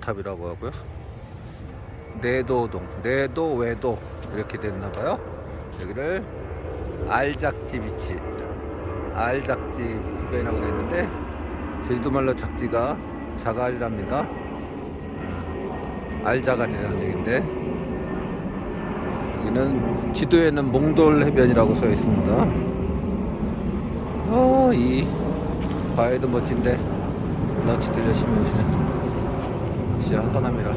탑이라고 하고요. 내도동, 내도 외도 이렇게 됐나 봐요. 여기를 알작지 비치, 알작지 해변이라고 되어 있는데 제주도 말로 작지가 자갈이랍니다. 음, 알자갈이라는 얘기인데 여기는 지도에는 몽돌 해변이라고 써 있습니다. 어, 이 바위도 멋진데 낚시들 열심히 오시네. 진짜 한 사람이라.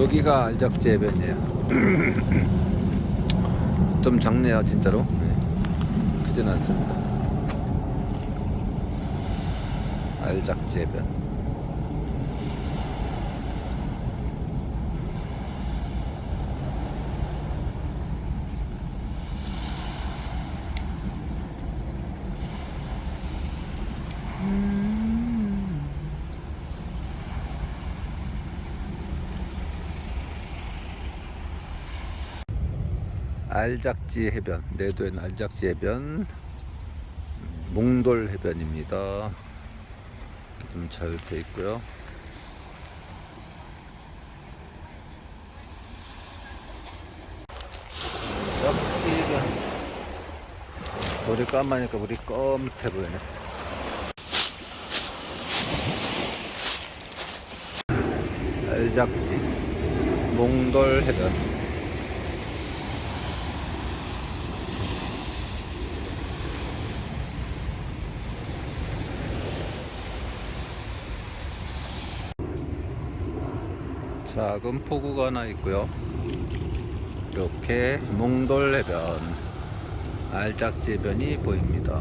여기가 알작지 해변이에요. 좀 작네요 진짜로. 네. 크진 않습니다. 알작지 해변 알작지 해변 내도엔 알작지 해변 몽돌 해변입니다. 좀 잘 돼 있고요. 작지 해변. 물이 까마니까 물이 검게 보이네 알작지 몽돌 해변 작은 포구가 하나 있고요. 이렇게 몽돌 해변, 알작지 해변이 보입니다.